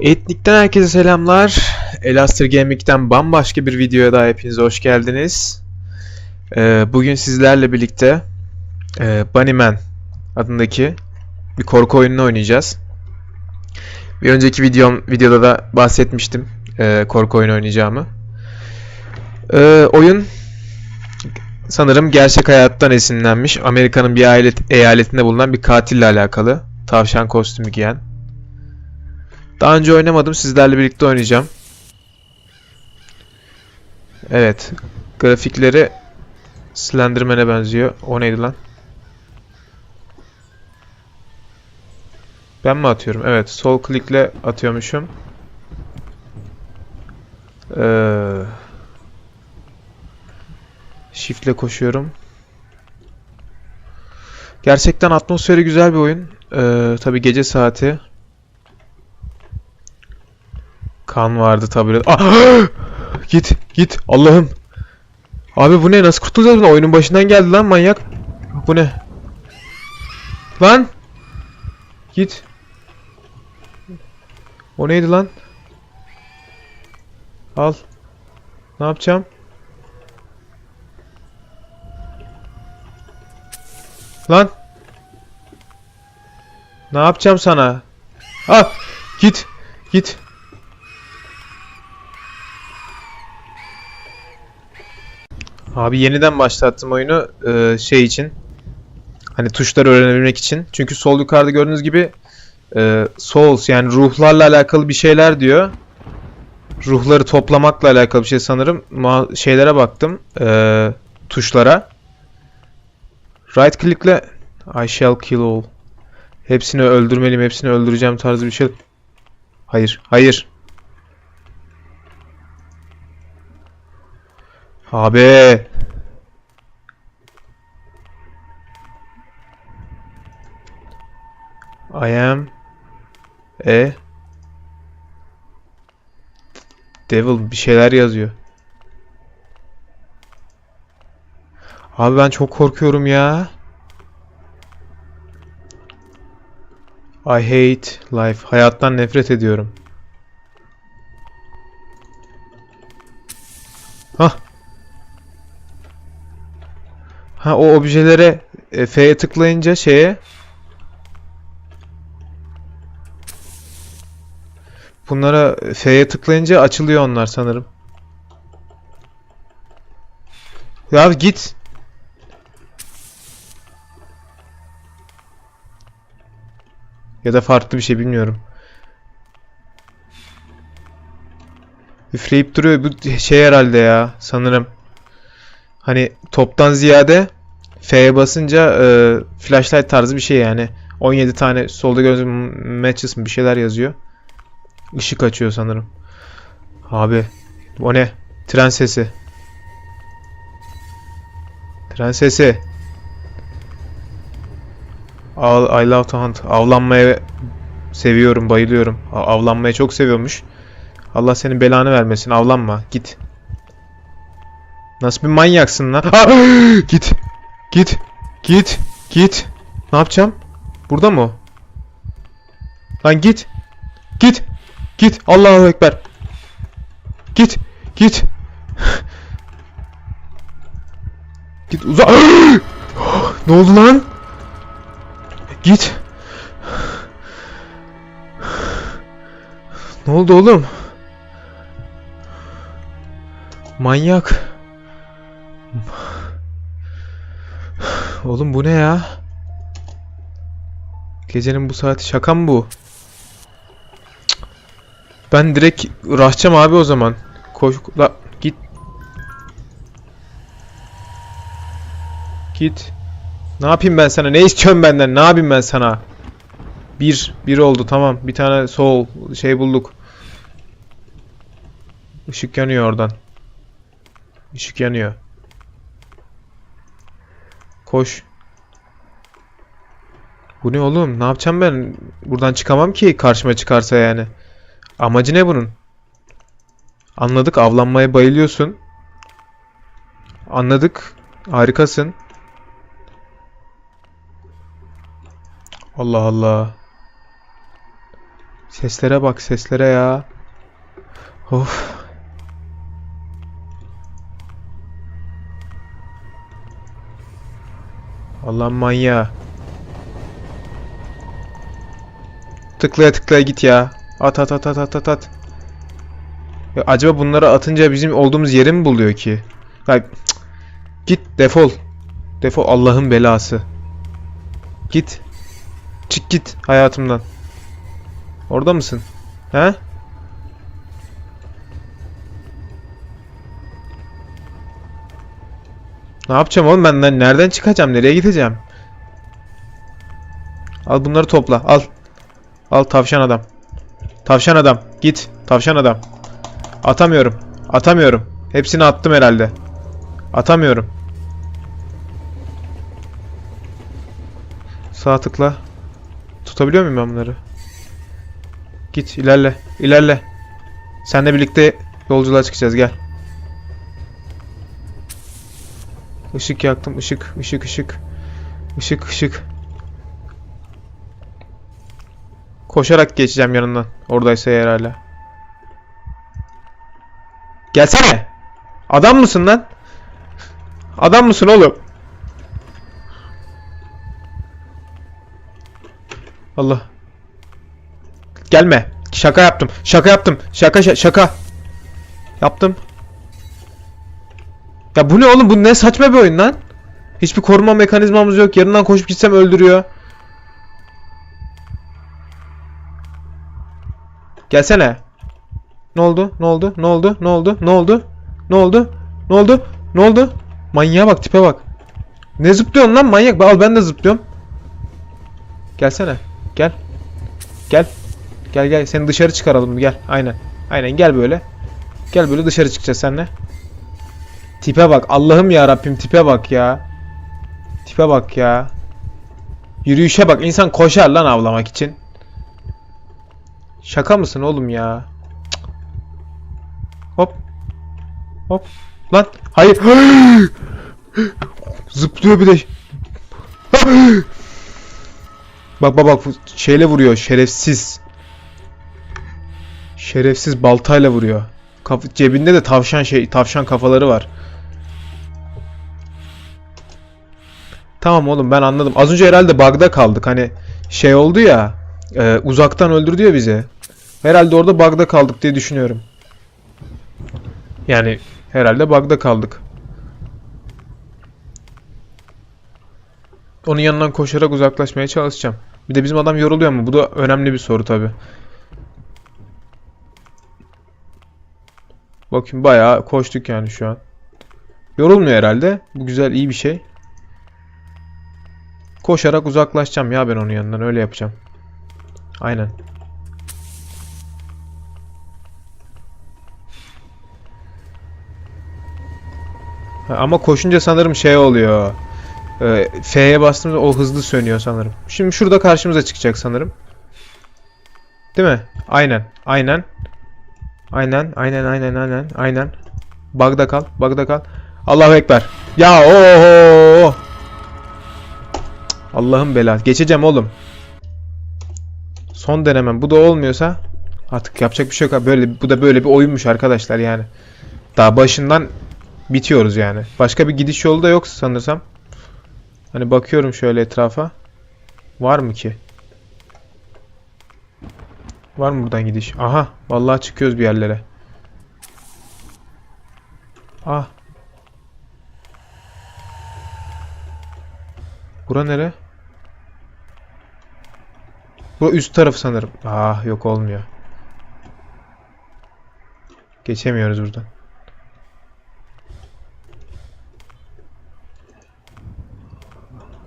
Etnik'ten herkese selamlar. Elaster Gaming'den bambaşka bir videoya daha hepinize hoş geldiniz. Ee, bugün sizlerle birlikte e, Bunnyman adındaki bir korku oyununu oynayacağız. Bir önceki videom videoda da bahsetmiştim e, korku oyunu oynayacağımı. Ee, oyun sanırım gerçek hayattan esinlenmiş. Amerika'nın bir eyalet, eyaletinde bulunan bir katille alakalı. Tavşan kostümü giyen. Daha önce oynamadım. Sizlerle birlikte oynayacağım. Evet. Grafikleri Slenderman'e benziyor. O neydi lan? Ben mi atıyorum? Evet. Sol klikle atıyormuşum. Ee, Shift'le koşuyorum. Gerçekten atmosferi güzel bir oyun. Ee, tabii gece saati. Kan vardı tabi. Ah! git git Allah'ım. Abi bu ne nasıl kurtulacağız bundan? Oyunun başından geldi lan manyak. Bu ne? Lan! Git. O neydi lan? Al. Ne yapacağım? Lan! Ne yapacağım sana? Ah! Git! Git! Abi yeniden başlattım oyunu e, şey için. Hani tuşları öğrenebilmek için. Çünkü sol yukarıda gördüğünüz gibi e, souls yani ruhlarla alakalı bir şeyler diyor. Ruhları toplamakla alakalı bir şey sanırım. Ma şeylere baktım. E, tuşlara. Right click'le I shall kill all. Hepsini öldürmeliyim, hepsini öldüreceğim tarzı bir şey. Hayır, hayır. Abi. I am a devil bir şeyler yazıyor. Abi ben çok korkuyorum ya. I hate life. Hayattan nefret ediyorum. Hah. Ha o objelere e, F'ye tıklayınca şeye Bunlara F'ye tıklayınca açılıyor onlar sanırım. Ya git. Ya da farklı bir şey bilmiyorum. Üfleyip duruyor. Bu şey herhalde ya sanırım. Hani toptan ziyade F'ye basınca e, flashlight tarzı bir şey yani. 17 tane solda gördüğünüz matches bir şeyler yazıyor. Işık açıyor sanırım. Abi o ne? Tren sesi. Tren sesi. I love to hunt. Avlanmaya seviyorum, bayılıyorum. Avlanmayı çok seviyormuş. Allah senin belanı vermesin. Avlanma. Git. Nasıl bir manyaksın lan? Aa! Git. Git. Git. Git. Ne yapacağım? Burada mı? Lan git. Git. Git. Allahu Ekber. Git. Git. Git uza. ne oldu lan? Git. Ne oldu oğlum? Manyak. Oğlum bu ne ya? Gecenin bu saati şaka mı bu? Cık. Ben direkt raşacağım abi o zaman. Koş la git. Git. Ne yapayım ben sana? Ne istiyorsun benden? Ne yapayım ben sana? Bir. Bir oldu tamam. Bir tane sol şey bulduk. Işık yanıyor oradan. Işık yanıyor. Koş. Bu ne oğlum? Ne yapacağım ben? Buradan çıkamam ki karşıma çıkarsa yani. Amacı ne bunun? Anladık avlanmaya bayılıyorsun. Anladık. Harikasın. Allah Allah. Seslere bak seslere ya. Of. Allah'ım manyağı. Tıklaya tıklaya git ya. At at at at at at at. Acaba bunları atınca bizim olduğumuz yeri mi buluyor ki? Cık. Git defol. Defol Allah'ın belası. Git. Çık git hayatımdan. Orada mısın? He? Ne yapacağım oğlum ben nereden çıkacağım? Nereye gideceğim? Al bunları topla. Al. Al tavşan adam. Tavşan adam. Git. Tavşan adam. Atamıyorum. Atamıyorum. Hepsini attım herhalde. Atamıyorum. Sağ tıkla. Tutabiliyor muyum ben bunları? Git ilerle. İlerle. Seninle birlikte yolculuğa çıkacağız gel. Işık yaktım. Işık, ışık, ışık. Işık, ışık. Koşarak geçeceğim yanından. Oradaysa eğer hala. Gelsene. Adam mısın lan? Adam mısın oğlum? Allah. Gelme. Şaka yaptım. Şaka yaptım. Şaka şa- şaka. Yaptım. Ya bu ne oğlum? Bu ne saçma bir oyun lan? Hiçbir koruma mekanizmamız yok. Yanından koşup gitsem öldürüyor. Gelsene. Ne oldu? Ne oldu? Ne oldu? Ne oldu? Ne oldu? Ne oldu? Ne oldu? Ne oldu? Manyağa bak, tipe bak. Ne zıplıyorsun lan manyak? Al ben de zıplıyorum. Gelsene. Gel. Gel. Gel gel. Seni dışarı çıkaralım. Gel. Aynen. Aynen gel böyle. Gel böyle dışarı çıkacağız seninle. Tipe bak. Allah'ım ya Rabbim tipe bak ya. Tipe bak ya. Yürüyüşe bak. İnsan koşar lan avlamak için. Şaka mısın oğlum ya? Hop. Hop. Lan. Hayır. Zıplıyor bir de. Bak bak bak şeyle vuruyor şerefsiz. Şerefsiz baltayla vuruyor. Kaf- cebinde de tavşan şey tavşan kafaları var. Tamam oğlum ben anladım. Az önce herhalde bug'da kaldık. Hani şey oldu ya. e, uzaktan öldürdü ya bizi. Herhalde orada bug'da kaldık diye düşünüyorum. Yani herhalde bug'da kaldık. Onun yanından koşarak uzaklaşmaya çalışacağım. Bir de bizim adam yoruluyor mu? Bu da önemli bir soru tabi. Bakayım bayağı koştuk yani şu an. Yorulmuyor herhalde. Bu güzel iyi bir şey. Koşarak uzaklaşacağım ya ben onun yanından öyle yapacağım. Aynen. Ama koşunca sanırım şey oluyor. Ee, F'ye bastığımızda o hızlı sönüyor sanırım. Şimdi şurada karşımıza çıkacak sanırım. Değil mi? Aynen. Aynen. Aynen. Aynen. Aynen. Aynen. Aynen. Bug'da kal. Bug'da kal. Allahu Ekber. Ya oho. Allah'ın belası. Geçeceğim oğlum. Son denemem. Bu da olmuyorsa artık yapacak bir şey yok. Böyle bu da böyle bir oyunmuş arkadaşlar yani. Daha başından bitiyoruz yani. Başka bir gidiş yolu da yok sanırsam. Hani bakıyorum şöyle etrafa. Var mı ki? Var mı buradan gidiş? Aha, vallahi çıkıyoruz bir yerlere. Ah. Bura nere? Bu üst taraf sanırım. Ah, yok olmuyor. Geçemiyoruz buradan.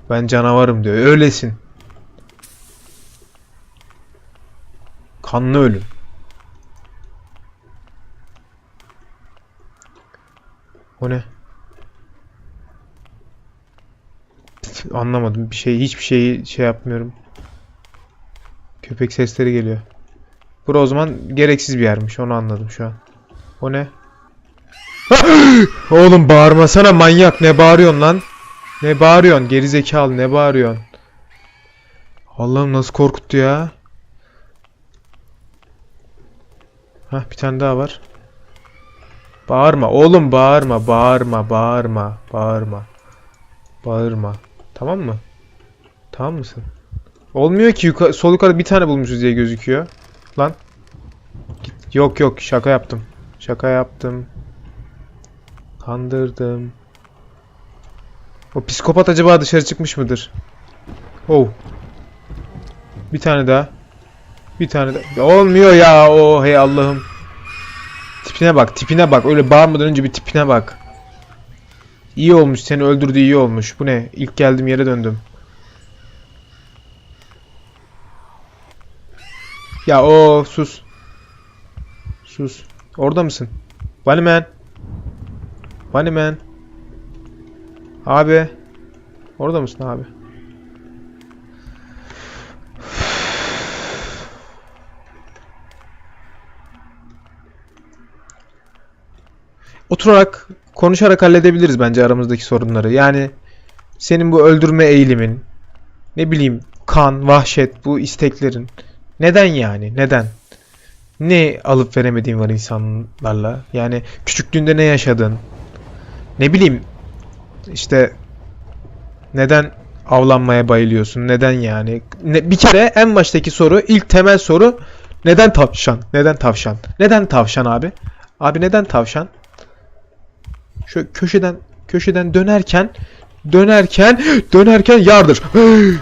Ben canavarım diyor. Öylesin. Kanlı ölüm. O ne? Anlamadım. Bir şey, hiçbir şeyi şey yapmıyorum. Köpek sesleri geliyor. Bura o zaman gereksiz bir yermiş. Onu anladım şu an. O ne? Oğlum bağırmasana manyak. Ne bağırıyorsun lan? Ne bağırıyorsun? Gerizekalı ne bağırıyorsun? Allah'ım nasıl korkuttu ya? Hah bir tane daha var. Bağırma oğlum bağırma bağırma bağırma bağırma. Bağırma. Tamam mı? Tamam mısın? Olmuyor ki yuka- sol yukarıda bir tane bulmuşuz diye gözüküyor. Lan. Git. Yok yok şaka yaptım. Şaka yaptım. Kandırdım. O psikopat acaba dışarı çıkmış mıdır? Oh. Bir tane daha. Bir tane daha. Olmuyor ya o hey Allah'ım. Tipine bak, tipine bak. Öyle bağırmadan önce bir tipine bak. İyi olmuş, seni öldürdü iyi olmuş. Bu ne? İlk geldiğim yere döndüm. Ya o sus. Sus. Orada mısın? Bunnyman. Bunnyman. Abi. Orada mısın abi? Oturarak, konuşarak halledebiliriz bence aramızdaki sorunları. Yani senin bu öldürme eğilimin, ne bileyim kan, vahşet, bu isteklerin. Neden yani? Neden? Ne alıp veremediğin var insanlarla? Yani küçüklüğünde ne yaşadın? Ne bileyim işte neden avlanmaya bayılıyorsun? Neden yani? Ne, bir kere en baştaki soru, ilk temel soru neden tavşan? Neden tavşan? Neden tavşan abi? Abi neden tavşan? Şu köşeden köşeden dönerken dönerken dönerken yardır.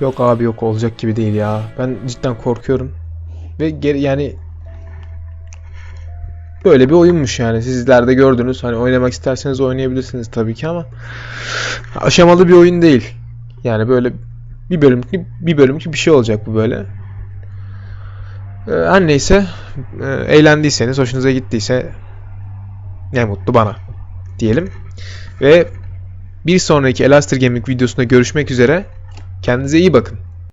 Yok abi yok olacak gibi değil ya. Ben cidden korkuyorum. Ve geri yani böyle bir oyunmuş yani. Sizler de gördünüz. Hani oynamak isterseniz oynayabilirsiniz tabii ki ama aşamalı bir oyun değil. Yani böyle bir bölüm bir bölüm bir şey olacak bu böyle. Ee, Her neyse e, eğlendiyseniz, hoşunuza gittiyse ne mutlu bana diyelim. Ve bir sonraki Elastir Gaming videosunda görüşmek üzere. Kendinize iyi bakın.